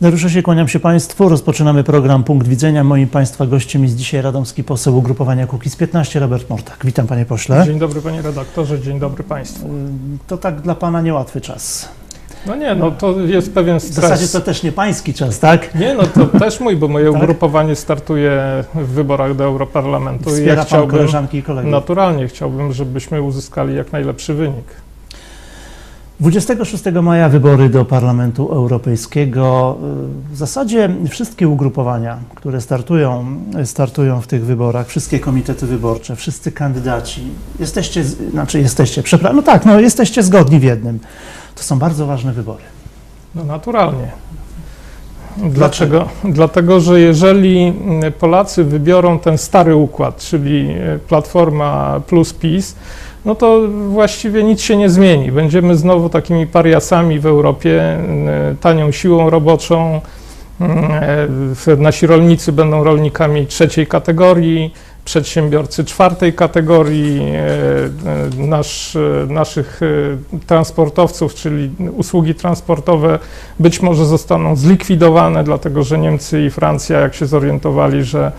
Dariusze się, kłaniam się Państwu. Rozpoczynamy program Punkt Widzenia. Moim Państwa gościem jest dzisiaj radomski poseł ugrupowania Kukiz 15, Robert Mortak. Witam Panie Pośle. Dzień dobry panie redaktorze, dzień dobry państwu. Y, To tak dla Pana niełatwy czas. No nie, no to jest pewien W zasadzie stres. to też nie Pański czas, tak? Nie, no to też mój, bo moje Tak? ugrupowanie startuje w wyborach do Europarlamentu i Wspiera ja Pan chciałbym, koleżanki i kolegów. naturalnie chciałbym, żebyśmy uzyskali jak najlepszy wynik. 26 maja wybory do Parlamentu Europejskiego. W zasadzie wszystkie ugrupowania, które startują, startują w tych wyborach, wszystkie komitety wyborcze, wszyscy kandydaci, jesteście, znaczy jesteście, przepraszam, no tak, no jesteście zgodni w jednym. To są bardzo ważne wybory. No naturalnie. Dlaczego? Dlatego, że jeżeli Polacy wybiorą ten stary układ, czyli Platforma plus PiS, no to właściwie nic się nie zmieni. Będziemy znowu takimi pariasami w Europie, mm, tanią siłą roboczą. mm, e, Nasi rolnicy będą rolnikami trzeciej kategorii, przedsiębiorcy czwartej kategorii, nasz, naszych transportowców, czyli usługi transportowe być może zostaną zlikwidowane, dlatego że Niemcy i Francja, jak się zorientowali, że,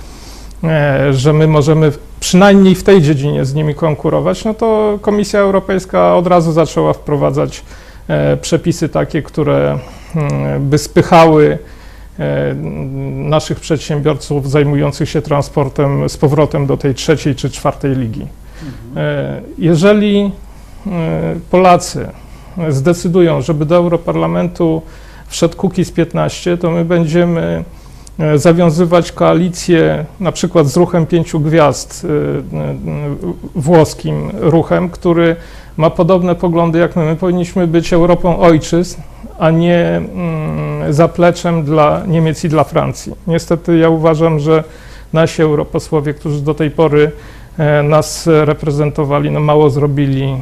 że my możemy przynajmniej w tej dziedzinie z nimi konkurować, no to Komisja Europejska od razu zaczęła wprowadzać e, przepisy takie, które mm, by spychały e, naszych przedsiębiorców zajmujących się transportem z powrotem do tej trzeciej czy czwartej ligi. E, Jeżeli e, Polacy zdecydują, żeby do Europarlamentu wszedł Kukiz 15, to my będziemy e, zawiązywać koalicję na przykład z ruchem pięciu gwiazd, e, e, włoskim ruchem, który ma podobne poglądy jak my. My powinniśmy być Europą ojczyzn, a nie mm, zapleczem dla Niemiec i dla Francji. Niestety ja uważam, że nasi europosłowie, którzy do tej pory e, nas reprezentowali, no mało zrobili e,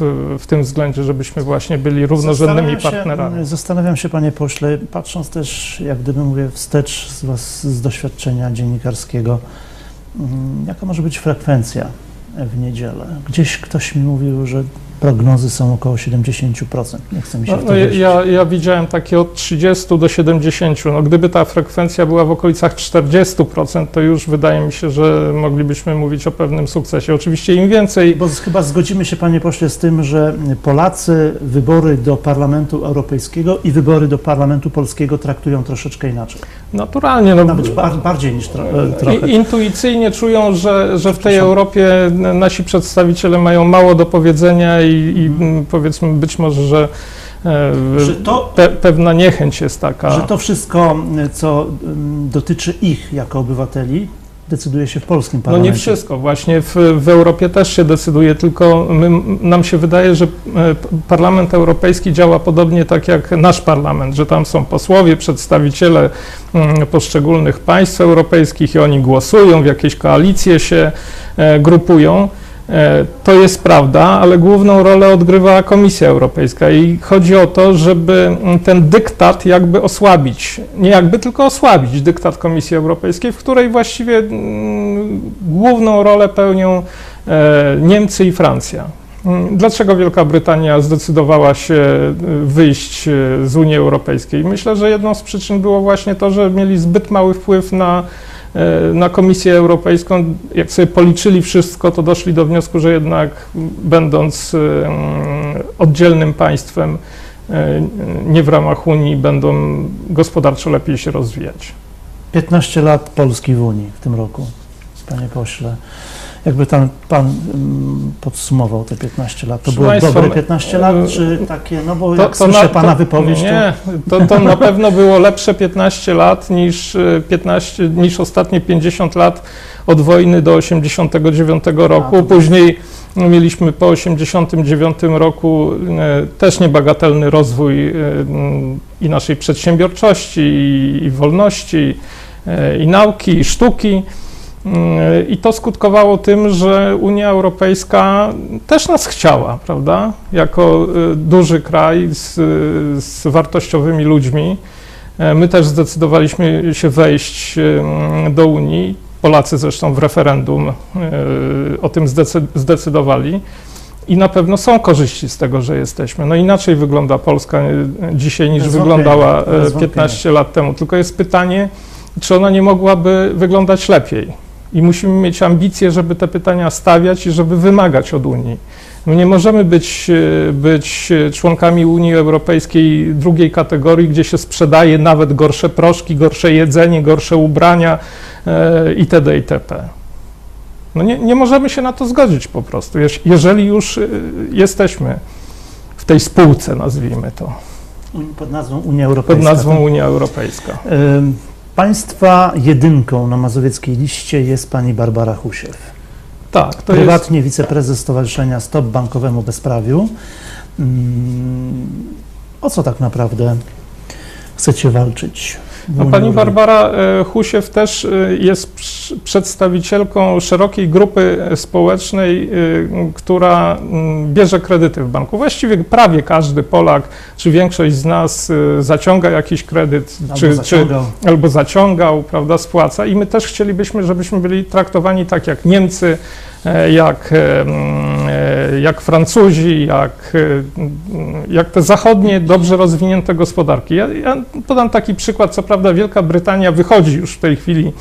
w, w tym względzie, żebyśmy właśnie byli równorzędnymi Zastanawiam się- partnerami. Zastanawiam się, panie pośle, patrząc też, jak gdyby mówię, wstecz z, was, z doświadczenia dziennikarskiego, mm, jaka może być frekwencja w niedzielę? Gdzieś ktoś mi mówił, że prognozy są około 70%. Nie chce mi się No, w to no, ja, wierzyć. ja, ja widziałem takie od 30 do 70. No, gdyby ta frekwencja była w okolicach 40%, to już wydaje mi się, że moglibyśmy mówić o pewnym sukcesie. Oczywiście im więcej Bo z- chyba zgodzimy się, panie pośle, z tym, że Polacy wybory do Parlamentu Europejskiego i wybory do Parlamentu Polskiego traktują troszeczkę inaczej. naturalnie, no, Nawet bar- bardziej niż tro- e, trochę. Intuicyjnie czują, że, że w tej. Europie nasi przedstawiciele mają mało do powiedzenia i, i mm, powiedzmy być może, że e, Że to, pe, pewna niechęć jest taka. że to wszystko, co mm, dotyczy ich jako obywateli, decyduje się w polskim No parlamencie. nie wszystko, właśnie w, w Europie też się decyduje, tylko my, nam się wydaje, że e, Parlament Europejski działa podobnie tak jak nasz parlament, że tam są posłowie, przedstawiciele mm, poszczególnych państw europejskich i oni głosują, w jakieś koalicje się e, grupują. E, To jest prawda, ale główną rolę odgrywa Komisja Europejska i chodzi o to, żeby ten dyktat jakby osłabić, nie jakby tylko osłabić dyktat Komisji Europejskiej, w której właściwie mm, główną rolę pełnią e, Niemcy i Francja. Mm, Dlaczego Wielka Brytania zdecydowała się e, wyjść z Unii Europejskiej? Myślę, że jedną z przyczyn było właśnie to, że mieli zbyt mały wpływ na na Komisję Europejską, jak sobie policzyli wszystko, to doszli do wniosku, że jednak będąc e, mm, oddzielnym państwem, e, nie w ramach Unii, będą gospodarczo lepiej się rozwijać. 15 lat Polski w Unii w tym roku, panie pośle. Jakby tam pan mm, podsumował te 15 lat? To Proszę było państwa, dobre my- 15 lat, czy takie, no bo To- jak to słyszę na- pana to- wypowiedź, to Nie, to, to na pewno było lepsze 15 lat niż e, 15, niż ostatnie 50 lat od wojny do 89 roku. to- Później mieliśmy po 89 roku e, też niebagatelny rozwój e, i naszej przedsiębiorczości, i, i wolności, e, i nauki, i sztuki. Mm, I to skutkowało tym, że Unia Europejska też nas chciała, prawda? Jako y, duży kraj z, z wartościowymi ludźmi. E, My też zdecydowaliśmy się wejść y, do Unii. Polacy zresztą w referendum y, o tym zdecy- zdecydowali. I na pewno są korzyści z tego, że jesteśmy. No inaczej wygląda Polska e, dzisiaj niż Bez wyglądała bez e, 15 lat temu. Tylko jest pytanie, czy ona nie mogłaby wyglądać lepiej. I musimy mieć ambicje, żeby te pytania stawiać i żeby wymagać od Unii. My nie możemy być, e, być członkami Unii Europejskiej drugiej kategorii, gdzie się sprzedaje nawet gorsze proszki, gorsze jedzenie, gorsze ubrania e, itd. itp. No nie, nie możemy się na to zgodzić po prostu, jeż- jeżeli już y, jesteśmy w tej spółce, nazwijmy to, Pod nazwą Unia pod Europejska. nazwą Unia Europejska. Ym, Państwa jedynką na mazowieckiej liście jest pani Barbara Husiew. Tak, to jest, Prywatnie wiceprezes Stowarzyszenia Stop Bankowemu Bezprawiu. Ym, O co tak naprawdę chcecie walczyć? Pani? Barbara e, Husiew też e, jest przedstawicielką szerokiej grupy społecznej, e, która mm, bierze kredyty w banku. Właściwie prawie każdy Polak, czy większość z nas zaciąga jakiś kredyt, Albo czy, czy, zaciągał. albo zaciągał, prawda, spłaca i my też chcielibyśmy, żebyśmy byli traktowani tak jak Niemcy, jak, mm, jak Francuzi, jak, e, mm, jak te zachodnie, dobrze rozwinięte gospodarki. Ja, ja podam taki przykład, co prawda Wielka Brytania wychodzi już w tej chwili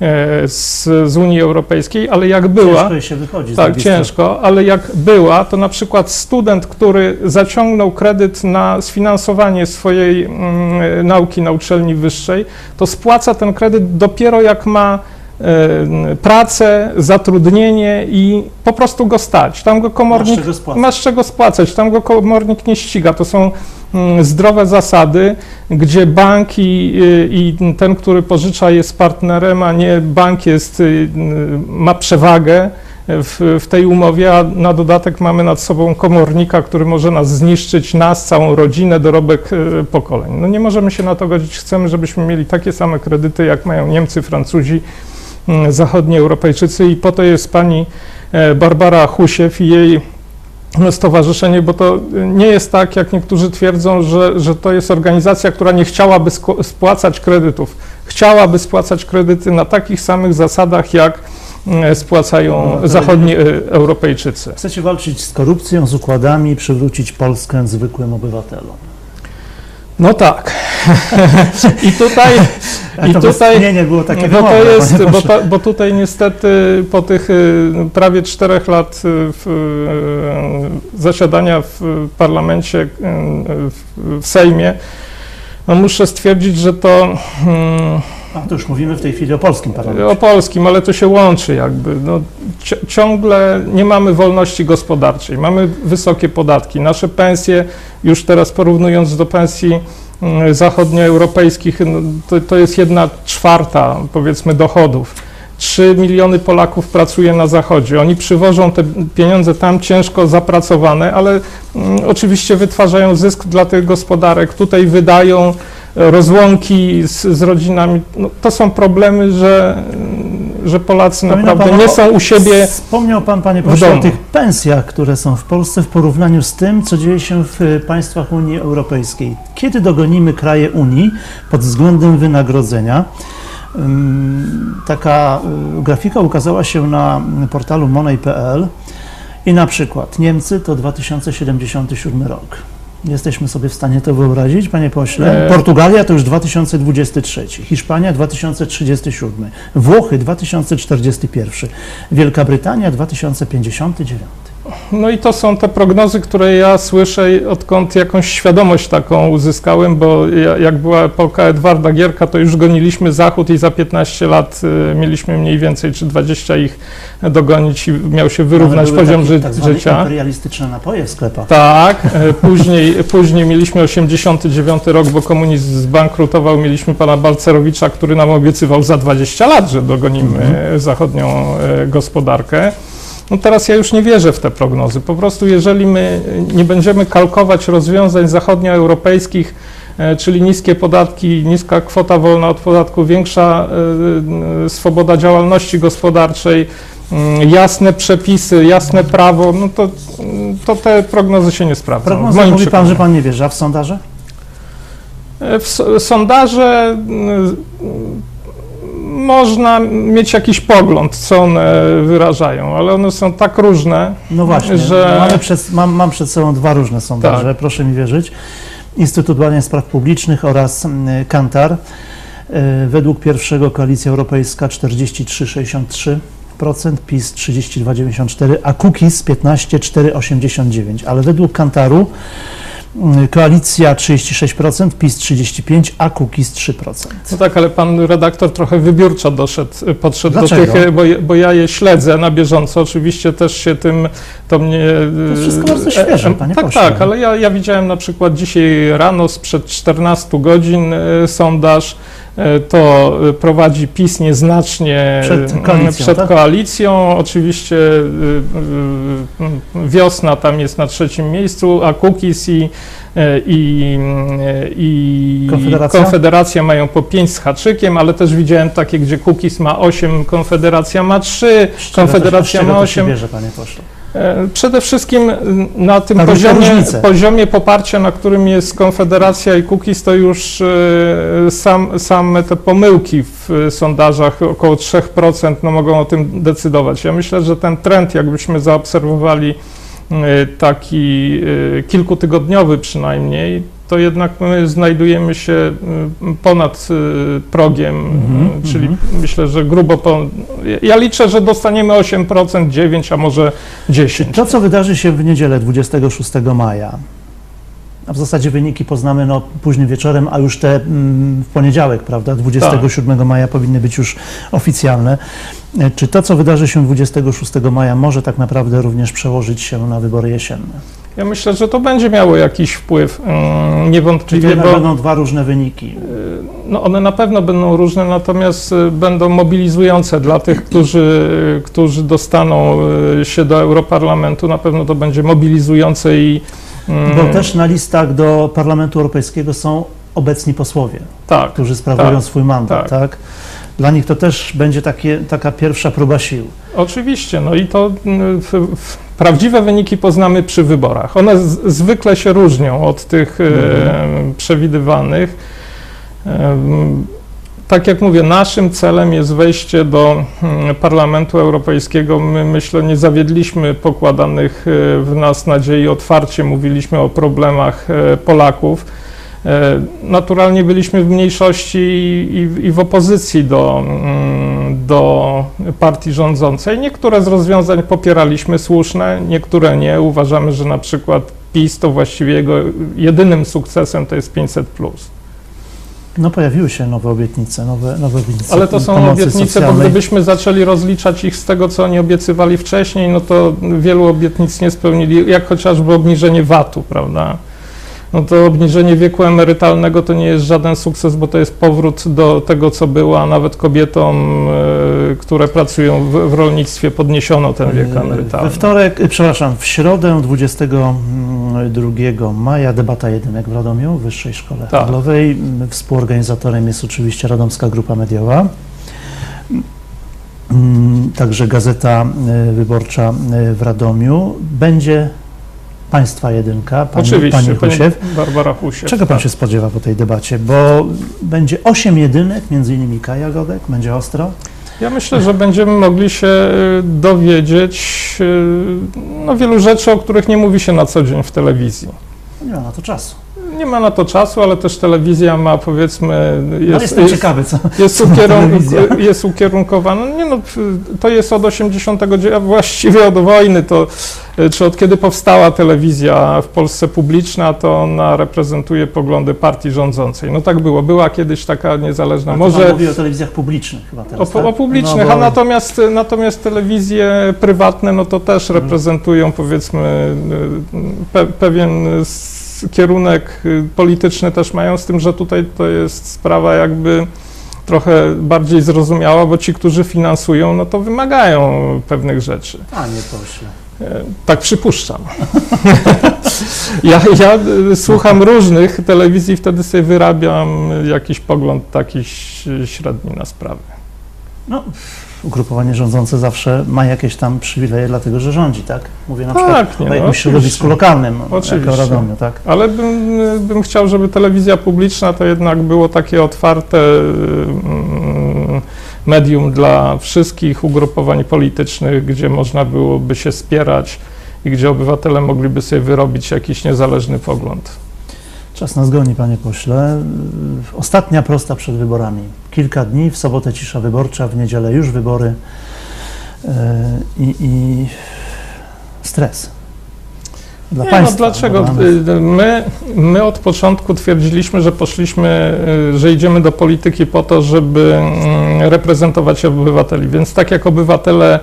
e, z, z Unii Europejskiej, ale jak była... Ciężko się wychodzi Tak, ciężko, ale jak była, to na przykład student, który zaciągnął kredyt na sfinansowanie swojej mm, nauki na uczelni wyższej, to spłaca ten kredyt dopiero jak ma pracę, zatrudnienie i po prostu go stać. Tam go Masz komornik czego spłacać. masz czego spłacać, tam go komornik nie ściga. To są mm, zdrowe zasady, gdzie bank i, i ten, który pożycza jest partnerem, a nie bank jest, y, ma przewagę w, w tej umowie, a na dodatek mamy nad sobą komornika, który może nas zniszczyć, nas, całą rodzinę, dorobek y, pokoleń. No nie możemy się na to godzić. Chcemy, żebyśmy mieli takie same kredyty, jak mają Niemcy, Francuzi, zachodni Europejczycy i po to jest pani e, Barbara Husiew i jej stowarzyszenie, bo to nie jest tak, jak niektórzy twierdzą, że, że to jest organizacja, która nie chciałaby spłacać kredytów. Chciałaby spłacać kredyty na takich samych zasadach, jak mm, spłacają No, zachodni e, Europejczycy. Chcecie walczyć z korupcją, z układami, przywrócić Polskę zwykłym obywatelom. No tak. I tutaj I to tutaj- westchnienie było takie bo to jest, bo, ta, bo tutaj niestety po tych y, prawie czterech lat y, w, y, zasiadania w parlamencie, w, w Sejmie, no muszę stwierdzić, że to mm, A to już mówimy w tej chwili o polskim parlamencie. o polskim, ale to się łączy jakby. No, ci- ciągle nie mamy wolności gospodarczej, mamy wysokie podatki. Nasze pensje, już teraz porównując do pensji mm, zachodnioeuropejskich, no, to, to jest jedna czwarta powiedzmy dochodów. 3 miliony Polaków pracuje na zachodzie. Oni przywożą te pieniądze tam ciężko zapracowane, ale mm, oczywiście wytwarzają zysk dla tych gospodarek. Tutaj wydają rozłąki z, z rodzinami. No, to są problemy, że, że Polacy Wspomina naprawdę pan nie o- są u siebie. Wspomniał Pan, Panie pośle, o domu. tych pensjach, które są w Polsce w porównaniu z tym, co dzieje się w y, państwach Unii Europejskiej. Kiedy dogonimy kraje Unii pod względem wynagrodzenia? Ym, Taka y, grafika ukazała się na portalu money.pl i na przykład Niemcy to 2077 rok. Jesteśmy sobie w stanie to wyobrazić, panie pośle. E. Portugalia to już 2023, Hiszpania 2037, Włochy 2041, Wielka Brytania 2059. No i to są te prognozy, które ja słyszę, odkąd jakąś świadomość taką uzyskałem, bo ja- jak była epoka Edwarda Gierka, to już goniliśmy Zachód i za 15 lat y, mieliśmy mniej więcej, czy 20 ich dogonić i miał się wyrównać poziom takie ży- tak życia. imperialistyczne napoje w sklepach. Tak, e, później, później mieliśmy 89 rok, bo komunizm zbankrutował, mieliśmy pana Balcerowicza, który nam obiecywał za 20 lat, że dogonimy Mhm. zachodnią e, gospodarkę. No teraz ja już nie wierzę w te prognozy. Po prostu jeżeli my nie będziemy kalkować rozwiązań zachodnioeuropejskich, e, czyli niskie podatki, niska kwota wolna od podatku, większa e, e, swoboda działalności gospodarczej, mm, jasne przepisy, jasne prawo, no to, to te prognozy się nie sprawdzą. moim mówi Pan, przekonaniu. że Pan nie wierzy, a w sondaże? W sondaże mm, można mieć jakiś pogląd, co one wyrażają, ale one są tak różne. No właśnie, że- przed, mam, mam przed sobą dwa różne sondaże, proszę mi wierzyć. Instytut Badań Spraw Publicznych oraz mm, Kantar. E, Według pierwszego Koalicja Europejska 43,63%, PiS 32,94%, a Kukiz 15,489%. Ale według Kantaru Koalicja 36%, PiS 35%, a Kukiz 3%. No tak, ale pan redaktor trochę wybiórczo doszedł, podszedł Dlaczego? do tych, bo, je- bo ja je śledzę na bieżąco, oczywiście też się tym, to mnie... To jest wszystko bardzo świeże, panie Tak, pośle. tak, ale ja, ja widziałem na przykład dzisiaj rano, sprzed 14 godzin sondaż, to e, prowadzi PiS nieznacznie Przed e, koalicją, przed tak? koalicją. Oczywiście e, e, wiosna tam jest na trzecim miejscu, a Kukiz i, e, i, e, i Konfederacja? Konfederacja mają po 5 z haczykiem, ale też widziałem takie, gdzie Kukiz ma 8, Konfederacja ma 3, Z czego Konfederacja ma to się 8. bierze, panie pośle? E, Przede wszystkim na tym poziomie, poziomie poparcia, na którym jest Konfederacja i Kukiz, to już e, sam, same te pomyłki w e, sondażach, około 3%, no mogą o tym decydować. Ja myślę, że ten trend, jakbyśmy zaobserwowali taki kilkutygodniowy przynajmniej, to jednak my znajdujemy się e, ponad e, progiem, Mhm, e, czyli mhm. myślę, że grubo po... Ja liczę, że dostaniemy 8%, 9%, a może 10%. To, co wydarzy się w niedzielę 26 maja, a w zasadzie wyniki poznamy no, późnym wieczorem, a już te mm, w poniedziałek, prawda, 27 maja powinny być już oficjalne. E, Czy to, co wydarzy się 26 maja, może tak naprawdę również przełożyć się na wybory jesienne? Ja myślę, że to będzie miało jakiś wpływ, mm, Czyli niewątpliwie, jednak bo będą dwa różne wyniki. no one na pewno będą różne, natomiast y, będą mobilizujące dla tych, którzy, którzy dostaną y, się do Europarlamentu. Na pewno to będzie mobilizujące i mm, Bo też na listach do Parlamentu Europejskiego są obecni posłowie, tak, którzy sprawują tak, swój mandat, tak. Dla nich to też będzie takie, taka pierwsza próba sił. Oczywiście, no i to mm, w, w, prawdziwe wyniki poznamy przy wyborach. One z, zwykle się różnią od tych e, przewidywanych. Em, tak jak mówię, naszym celem jest wejście do mm, Parlamentu Europejskiego. My myślę, nie zawiedliśmy pokładanych e, w nas nadziei. Otwarcie mówiliśmy o problemach e, Polaków. E, Naturalnie byliśmy w mniejszości i, w opozycji do, mm, do partii rządzącej. Niektóre z rozwiązań popieraliśmy słuszne, niektóre nie. Uważamy, że na przykład PiS to właściwie jego jedynym sukcesem to jest 500. No pojawiły się nowe obietnice, nowe, nowe obietnice Ale to są obietnice, bo socjalnej. gdybyśmy zaczęli rozliczać ich z tego, co oni obiecywali wcześniej, no to wielu obietnic nie spełnili, jak chociażby obniżenie VAT-u, prawda? No to obniżenie wieku emerytalnego to nie jest żaden sukces, bo to jest powrót do tego, co było, a nawet kobietom, e, które pracują w, w rolnictwie, podniesiono ten wiek We emerytalny. wtorek, y, przepraszam, w środę 22 maja debata jedynek w Radomiu, w Wyższej Szkole Tak. Handlowej. Mm, Współorganizatorem jest oczywiście Radomska Grupa Mediowa. Mm, Także Gazeta Wyborcza w Radomiu. Będzie Państwa jedynka, pani, Oczywiście, pani pani Husiew. Barbara Husiew. Czego Pan tak. się spodziewa po tej debacie? Bo będzie osiem jedynek, między innymi Kaja Godek, będzie ostro. Ja myślę, że będziemy mogli się y, dowiedzieć y, no, wielu rzeczy, o których nie mówi się na co dzień w telewizji. Nie ma na to czasu. Nie ma na to czasu, ale też telewizja ma powiedzmy. No, Jest, jestem jest, ciekawy, co, jest, co ma ukierun- telewizja. jest ukierunkowana. Nie no, to jest od 89, a właściwie od wojny, to y, czy od kiedy powstała telewizja w Polsce publiczna, to ona reprezentuje poglądy partii rządzącej. No tak było. Była kiedyś taka niezależna. A to pan Może mówi o telewizjach publicznych chyba o, teraz, o tak? publicznych, No a bo- natomiast, natomiast telewizje prywatne, no to też Mhm. reprezentują powiedzmy y, pe, pewien kierunek y, polityczny też mają, z tym, że tutaj to jest sprawa jakby trochę bardziej zrozumiała, bo ci, którzy finansują, no to wymagają pewnych rzeczy. Panie pośle. Tak przypuszczam. ja, ja y, słucham różnych telewizji, wtedy sobie wyrabiam jakiś pogląd taki średni na sprawę. No, ugrupowanie rządzące zawsze ma jakieś tam przywileje, dlatego że rządzi, tak? Mówię na przykład Tak, nie, o no, jakimś środowisku lokalnym, Oczywiście. jako Radomiu, tak? Ale bym, bym chciał, żeby telewizja publiczna to jednak było takie otwarte, mm, medium dla wszystkich ugrupowań politycznych, gdzie można byłoby się spierać i gdzie obywatele mogliby sobie wyrobić jakiś niezależny pogląd. Czas nas goni, panie pośle. Ostatnia prosta przed wyborami. Kilka dni, w sobotę cisza wyborcza, w niedzielę już wybory Yy, i, i stres. Dla Nie, państwa. no dlaczego? My, my od początku twierdziliśmy, że poszliśmy, y, że idziemy do polityki po to, żeby mm, reprezentować obywateli. Więc tak jak obywatele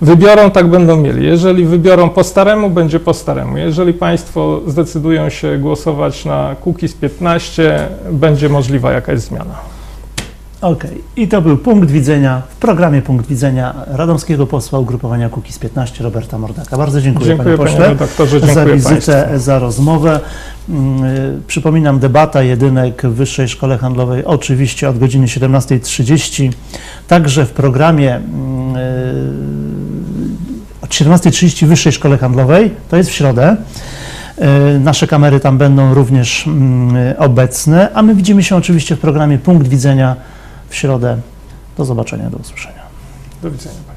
wybiorą, tak będą mieli. Jeżeli wybiorą po staremu, będzie po staremu. Jeżeli Państwo zdecydują się głosować na Kukiz 15, będzie możliwa jakaś zmiana. Okej, i to był punkt widzenia w programie Punkt Widzenia radomskiego posła ugrupowania Kukiz 15 Roberta Mordaka. Bardzo dziękuję, Dziękuję panie pośle. za wizytę, Państwu. za rozmowę. Mm, Przypominam, debata jedynek w Wyższej Szkole Handlowej oczywiście od godziny 17.30. Także w programie mm, 17.30 w Wyższej Szkole Handlowej, to jest w środę. Y, Nasze kamery tam będą również mm, obecne, a my widzimy się oczywiście w programie Punkt Widzenia w środę. Do zobaczenia, do usłyszenia. Do widzenia.